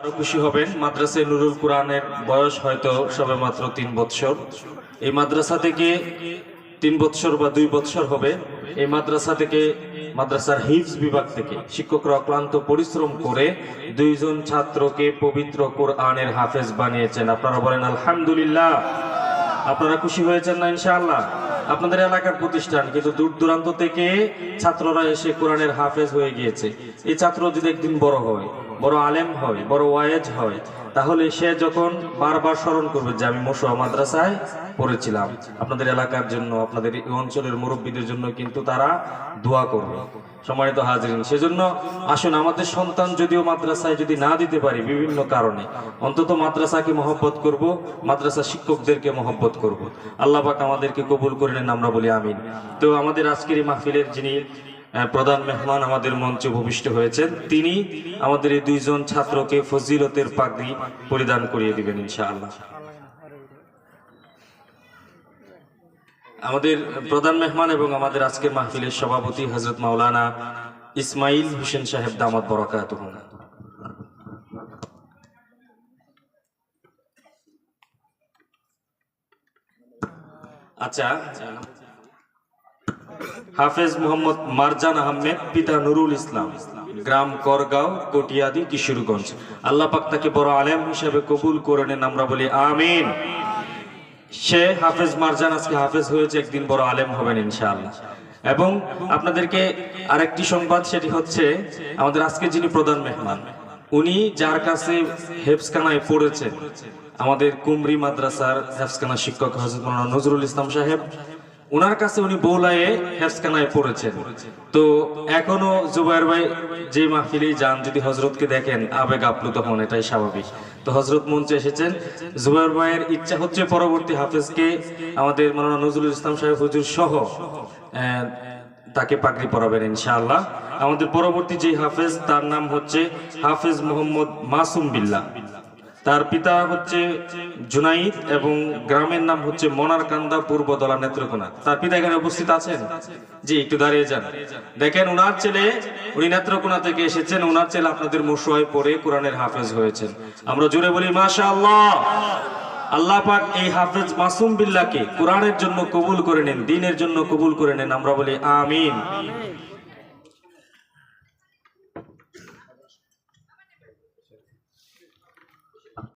আরও খুশি হবেন। মাদ্রাসায় নুরুল কোরআনের বয়স হয়তো সবে মাত্র তিন বৎসর। এই মাদ্রাসা থেকে তিন বৎসর বা দুই বৎসর হবে। এই মাদ্রাসা থেকে, মাদ্রাসার হিফজ বিভাগ থেকে শিক্ষকরা অক্লান্ত পরিশ্রম করে দুইজন ছাত্রকে পবিত্র কোরআনের হাফেজ বানিয়েছেন। আপনারা বলেন, আলহামদুলিল্লাহ। আপনারা খুশি হয়েছেন না ইনশাআল্লাহ? আপনাদের এলাকার প্রতিষ্ঠান, কিন্তু দূর দূরান্ত থেকে ছাত্ররা এসে কোরআনের হাফেজ হয়ে গিয়েছে। এই ছাত্র যদি একদিন বড় হয়, বড় আলেম হয়, বড় ওয়ায়েজ হয় তাহলে সে যখন বারবার স্মরণ করবে যে আমি মশুয়া মাদ্রাসায় পড়েছিলাম, আপনাদের এলাকার জন্য, আপনাদের এই অঞ্চলের মুরব্বীদের জন্য কিন্তু তারা দোয়া করবে। সম্মানিত হাজরিন, সেজন্য আসুন, আমাদের সন্তান যদিও মাদ্রাসায় যদি না দিতে পারি বিভিন্ন কারণে, অন্তত মাদ্রাসাকে মহব্বত করব, মাদ্রাসা শিক্ষকদেরকে মহব্বত করব। আল্লাহ পাক আমাদেরকে কবুল করে নেন আমরা বলি আমিন। তো আমাদের আজকের এই মাহফিলের যিনি প্রধান মেহমান আমাদের মঞ্চে ভূমিষ্ঠ হয়েছেন। তিনি আমাদের এই দুইজন ছাত্রকে ফজিলতের পাগড়ি পরিধান করিয়ে দিবেন, ইনশাআল্লাহ। আমাদের প্রধান মেহমান এবং আমাদের আজকের মাহফিলের সভাপতি হজরত মাওলানা ইসমাইল হোসেন সাহেব দামাত বরকাত আচ্ছা হাফেজ মোহাম্মদ মারজান আহমেদ, পিতা নুরুল ইসলাম। গ্রাম করগাঁও, কটিয়াদি, কিশোরগঞ্জ। আল্লাহ পাক তাকে বড় আলেম হিসেবে কবুল করে নেন, আমরা বলি আমিন। সে হাফেজ মারজান আজকে হাফেজ হয়েছে, একদিন বড় আলেম হবেন ইনশাআল্লাহ। এবং আপনাদেরকে আরেকটি সংবাদ, সেটি হচ্ছে আমাদের আজকে যিনি প্রধান মেহমান, উনি যার কাছে হেফসখানায় পড়েছেন, আমাদের কুমরি মাদ্রাসার হেফসখানা শিক্ষক হজরত নজরুল ইসলাম সাহেব। ওনার কাছে উনি বৌলায়ে হেফসখানায় পড়েছেন। তো এখনও জুবাইর ভাই যে মাহফিলেই যান, যদি হজরতকে দেখেন, আবেগ আপ্লুত হন, এটাই স্বাভাবিক। তো হজরত মঞ্চে এসেছেন। জুবাইর ভাইয়ের ইচ্ছা হচ্ছে পরবর্তী হাফেজকে আমাদের মৌলানা নজরুল ইসলাম সাহেব হুজুর সহ তাকে পাগড়ি পরাবেন, ইনশাআল্লাহ। আমাদের পরবর্তী যে হাফেজ, তার নাম হচ্ছে হাফেজ মোহাম্মদ মাসুম বিল্লাহ। তার পিতা হচ্ছে জুনাইদ এবং গ্রামের নাম হচ্ছে মনারকান্দা পূর্ব দলা নেত্রকোনা তার পিতা এখানে উপস্থিত আছেন? জি, একটু দাঁড়িয়ে যান। দেখেন ওনার ছেলে, উনি নেত্রকোনা থেকে এসেছেন। ওনার ছেলে আপনাদের মুসোয় পড়ে কোরআনের হাফেজ হয়েছেন। আমরা জুড়ে বলি মাশা আল্লাহ আল্লাহ পাক এই হাফেজ মাসুম বিল্লাহকে কোরআনের জন্য কবুল করে নেন, দিনের জন্য কবুল করে নেন। আমরা বলি, আমিন।